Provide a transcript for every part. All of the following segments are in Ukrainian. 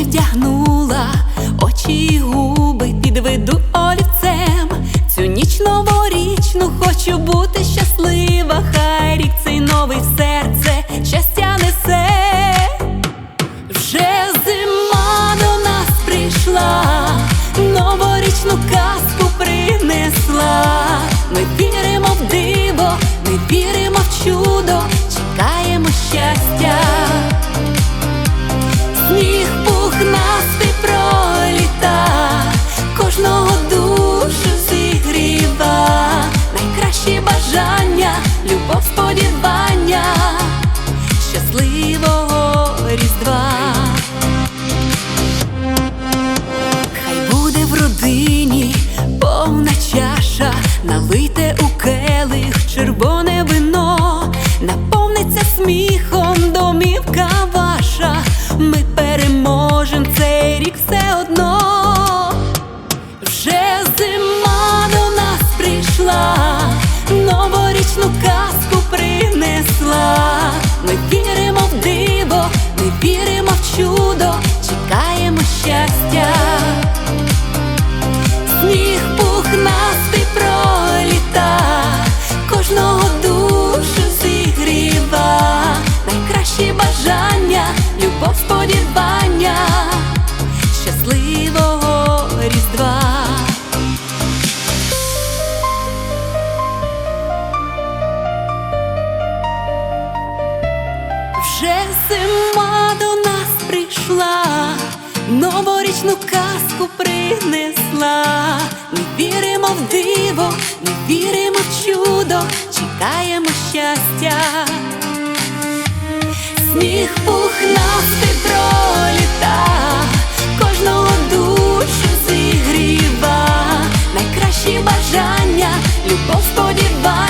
квітів вдягнула, очі губи підведу олівцем. Цю ніч новорічну хочу бути щасливою чудо, чекаємо щастя. сміх пухнастий проліта, кожного душу зігріва, найкращі бажання, любов, сподівання,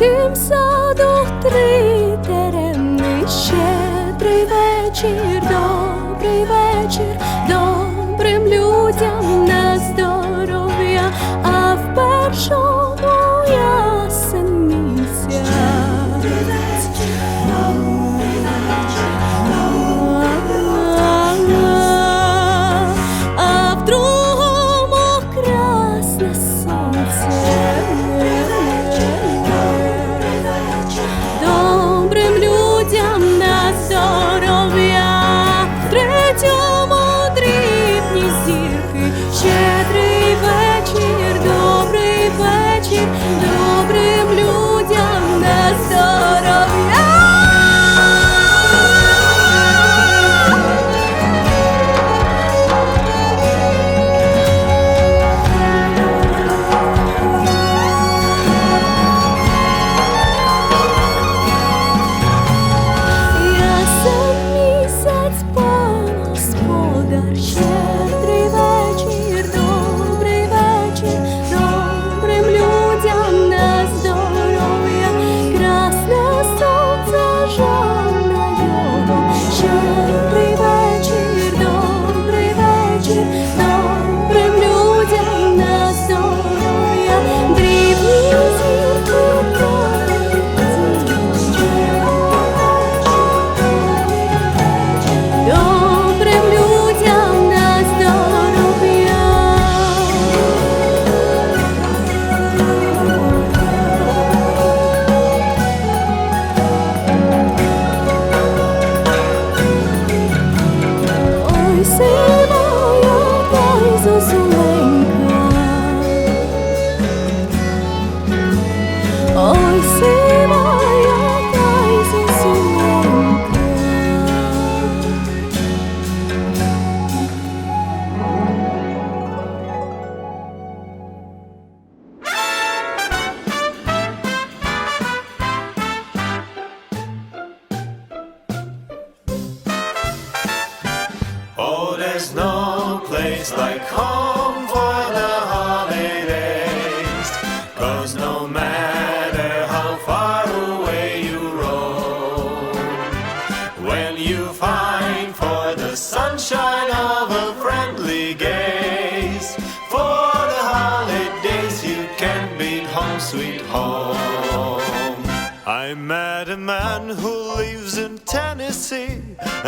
тім саду три терени, щедрий вечір, добрий вечір, добрим людям на здоров'я, а в першому ясен місяць. А в другому красне сонце.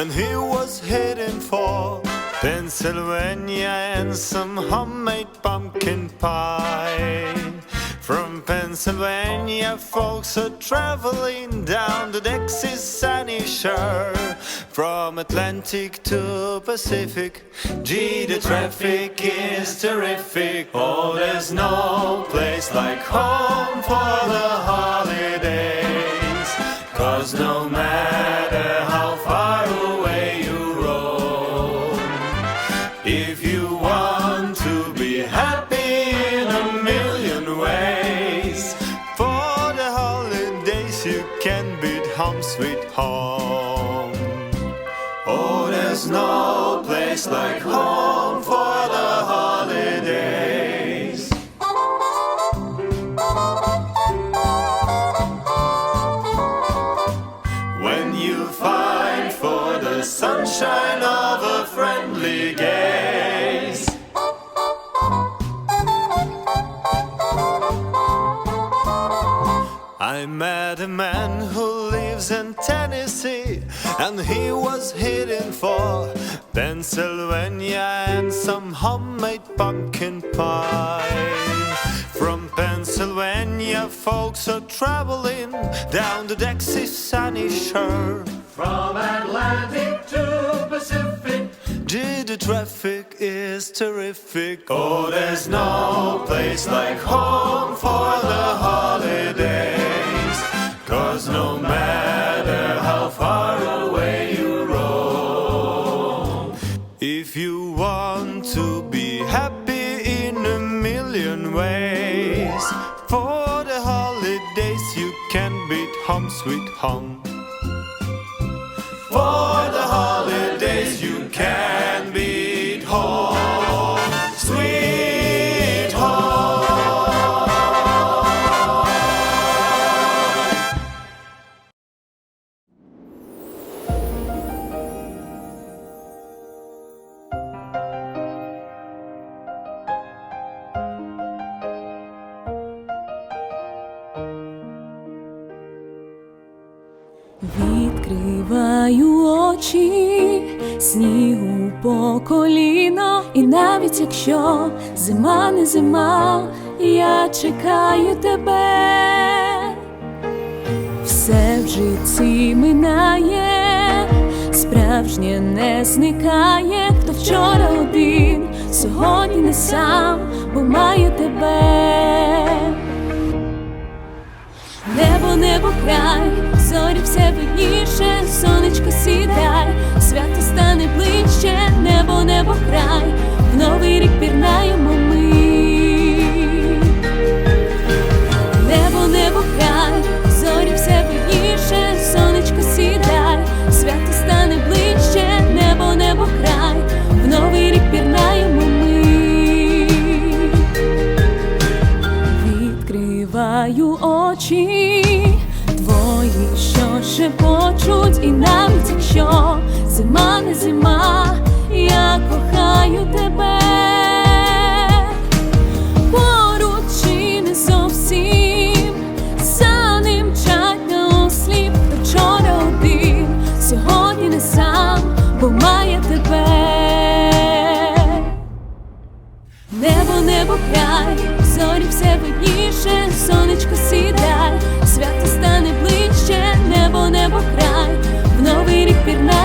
And he was heading for Pennsylvania and some homemade pumpkin pie. From Pennsylvania, folks are traveling down the Dixie sunny shore. From Atlantic to Pacific, gee, the traffic is terrific. Oh, there's no place like home for the holidays. Cause no matter home. Oh, there's no place like home for the holidays. When you find for the sunshine of a friendly gaze. And he was heading for Pennsylvania and some homemade pumpkin pie. From Pennsylvania, folks are traveling down the Dixie sunny shore. From Atlantic to Pacific, gee, the traffic is terrific. Oh, there's no place like home for the holidays. Cause no matter how far if you want to be happy in a million ways, for the holidays you can beat home, sweet home. Зима я чекаю тебе. Все в житті минає, справжнє не зникає, хто вчора один, сьогодні не сам, бо маю тебе. Небо, небо край, зорі все видніше, сонечко сідай, свято стане ближче, небо, небо край, в новий рік пірнаємо ми. Очі твої, що шепочуть, і навіть якщо зима не зима, я кохаю тебе. Поруч не зовсім за ним мчать на осліп, вчора один, сьогодні не сам, бо тебе. Небо, небо край, зорі все видніше, сонечко сідай, в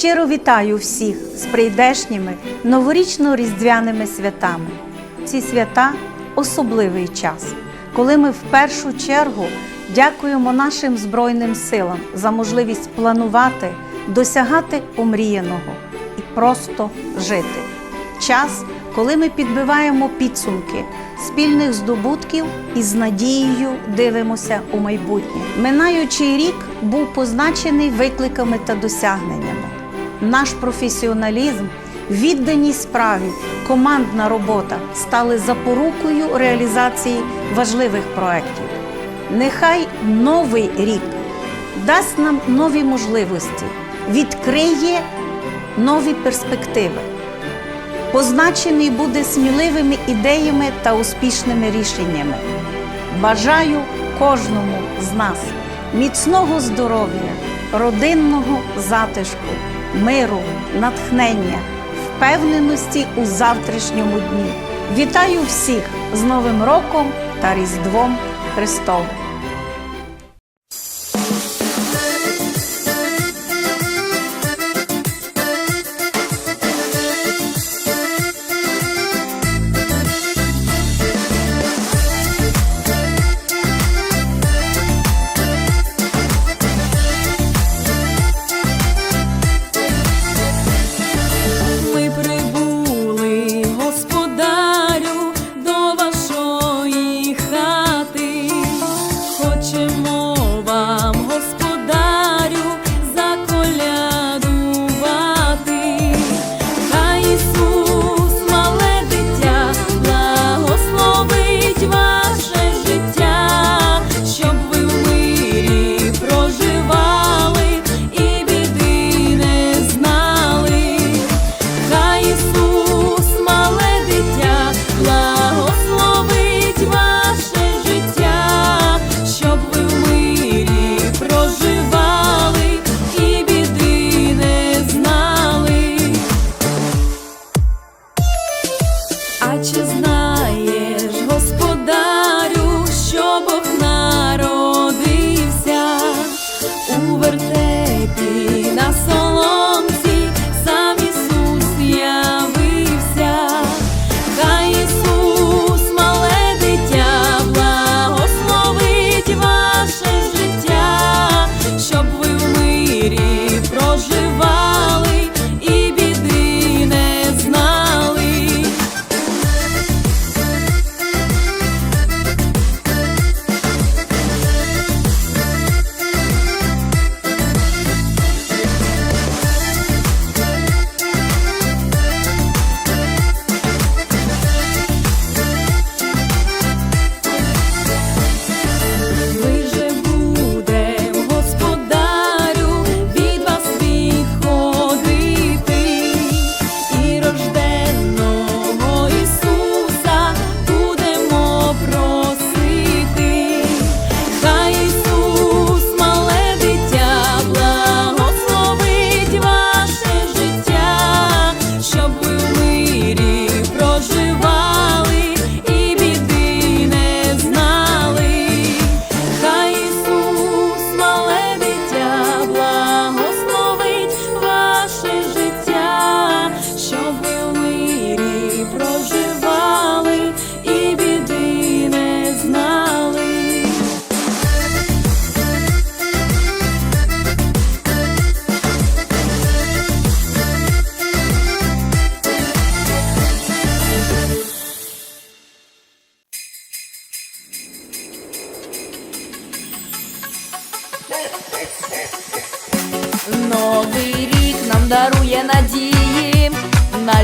Щиро вітаю всіх з прийдешніми новорічно-різдвяними святами. Ці свята особливий час, коли ми в першу чергу дякуємо нашим Збройним силам за можливість планувати, досягати омріяного і просто жити. Час, коли ми підбиваємо підсумки спільних здобутків і з надією дивимося у майбутнє. Минаючий рік був позначений викликами та досягненнями. Наш професіоналізм, відданість справі, командна робота стали запорукою реалізації важливих проєктів. Нехай новий рік дасть нам нові можливості, відкриє нові перспективи позначений буде сміливими ідеями та успішними рішеннями. Бажаю кожному з нас міцного здоров'я, родинного затишку, миру, натхнення, впевненості у завтрашньому дні. Вітаю всіх з Новим роком та Різдвом Христовим!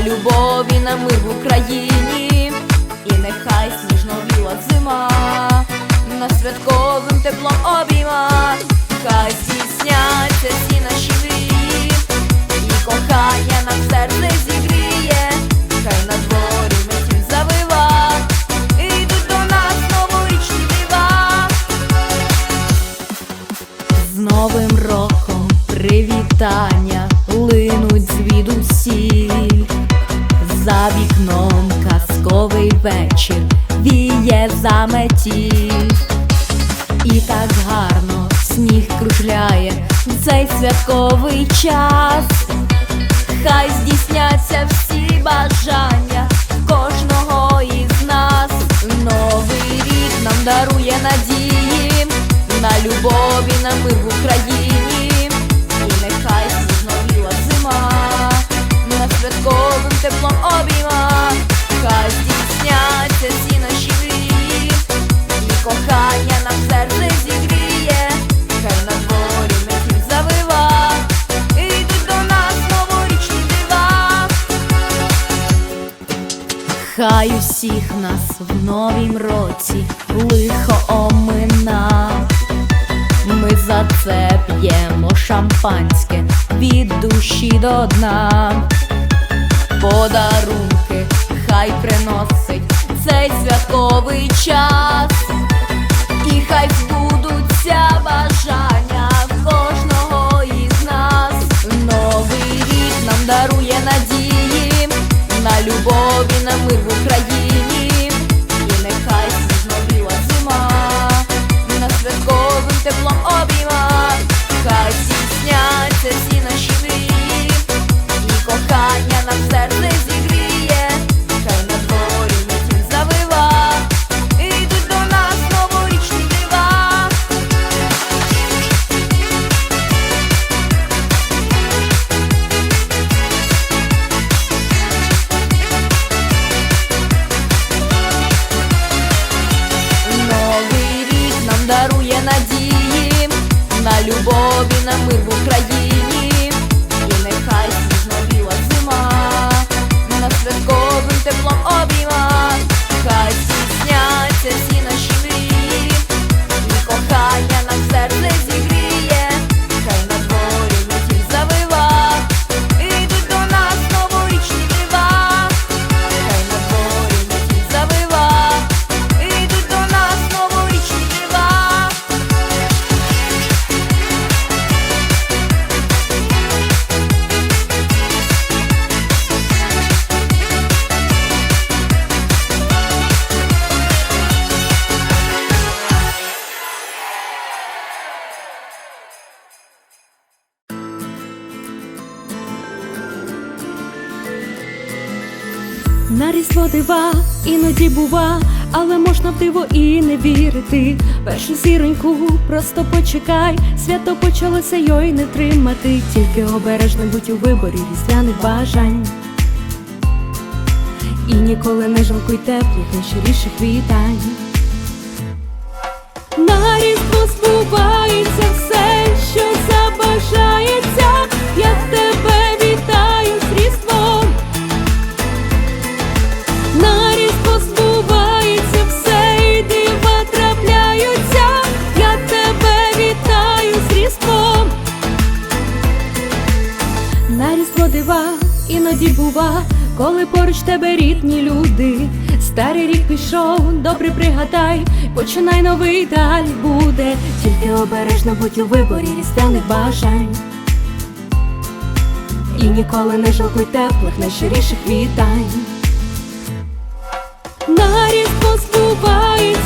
Любові, на мир в Україні, і нехай сніжно біла зима, на святковим теплом обійма, хай здійснять здійсняться всі наші мрії, і кохання нам серце зігріє, хай на дворі метіль завива, і йдуть до нас новорічні дива. З Новим роком привітання линуть звідусіль. За вікном казковий вечір віє заметіль. І так гарно сніг кружляє в цей святковий час. Хай здійсняться всі бажання кожного із нас. Новий рік нам дарує надії на любові, на мир в Україні. Святковим теплом обійма. Хай здійсняться всі наші мрії, і кохання нам серце зігріє, хай на дворі метіль завива, і йдуть до нас новорічні дива. Хай усіх нас в новім році лихо омина. Ми за це п'ємо шампанське від душі до дна. Подарунки хай приносить цей святковий час, і хай збудуться бажання кожного із нас. Новий рік нам дарує надії на любові, на мир в Україні. І нехай сніжно-біла зима на святковим теплом обійма. Хай здійсняться кохання Дива іноді бува, але можна в диво і не вірити. Першу зіроньку просто почекай, свято почалося йой не тримати, тільки обережно будь у виборі різдвяних бажань. І ніколи не жалкуй теплих, найщиріших вітань. Бува, коли поруч тебе рідні люди. Старий рік пішов, добре пригадай, починай новий далі буде. Тільки обережно будь у виборі різдвяних бажань. І ніколи не жалкуй теплих, найщиріших вітань. На різдво збувається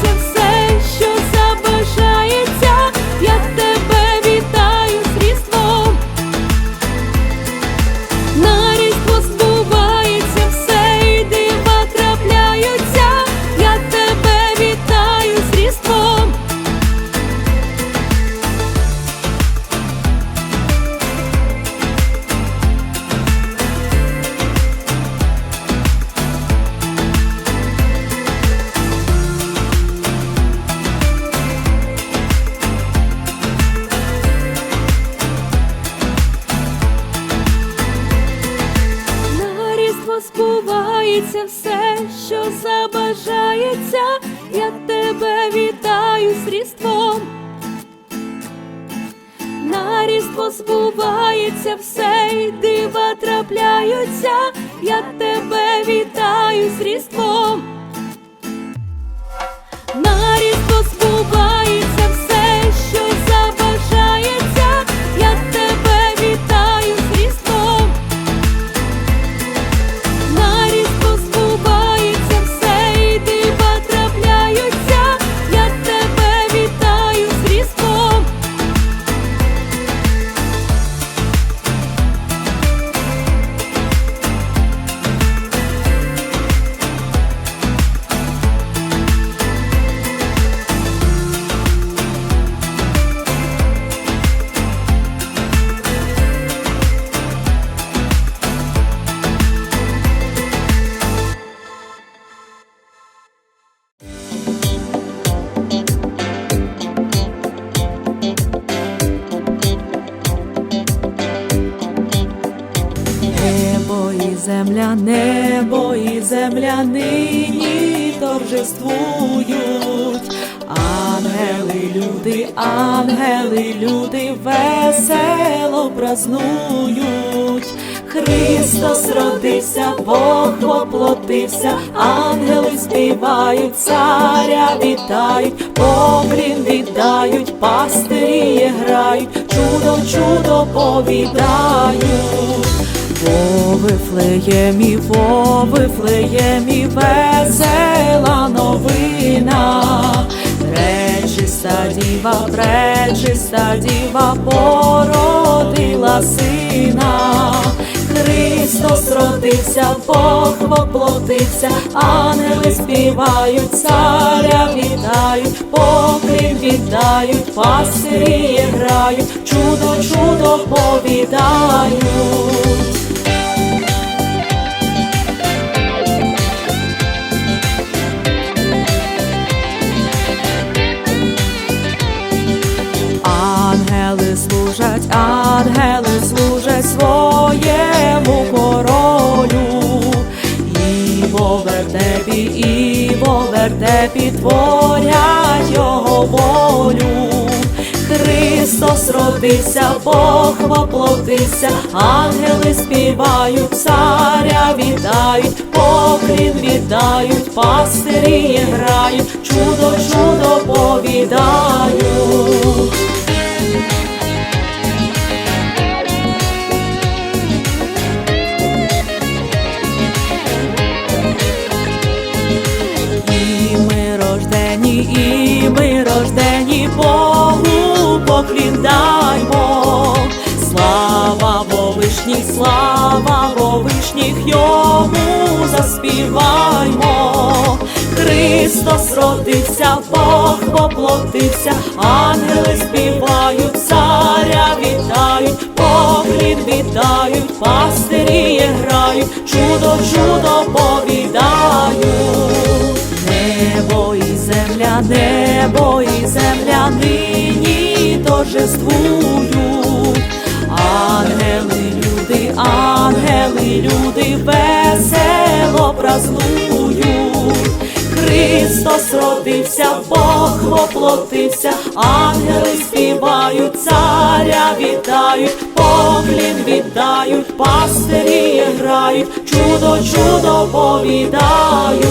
ангели, люди весело празнують. Христос родився, Бог воплотився, ангели співають, царя вітають, поклін віддають, пастирі грають, чудо, чудо повідають. Вифлеємі, во Вифлеємі, весела новина. Пречиста діва, пречиста діва породила сина. Христос родився, Бог воплотився, ангели співають, царя вітають, поклін віддають, пастирі грають, чудо, чудо повідають. І во вертепі творять його волю. Христос родився, Бог воплотився, ангели співають, царя вітають, поклін віддають, пастирі грають, чудо, чудо повідають. Богу поклін даймо. Слава Вовишніх, слава Вовишніх, йому заспіваймо. Христос родився, Бог воплотився, ангели співають, царя вітають, поклін віддають, пастирі грають, чудо, чудо повідають. Небо і земля, небо і земля торжествують. Ангели, люди, ангели, люди весело празнують. Христос родився, Бог воплотився, ангели співають, царя вітають, віддають, пастирі грають, чудо, чудо повідають.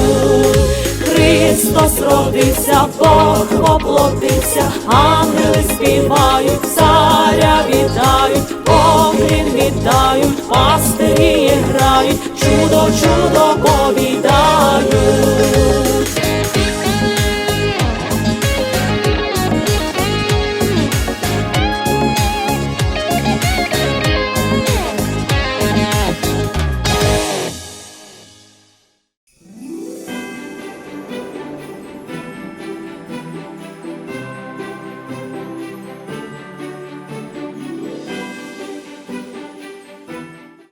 Христос родився, Бог воплотився, ангели співають, царя вітають, поклін віддають, пастирі грають, чудо, чудо повідають.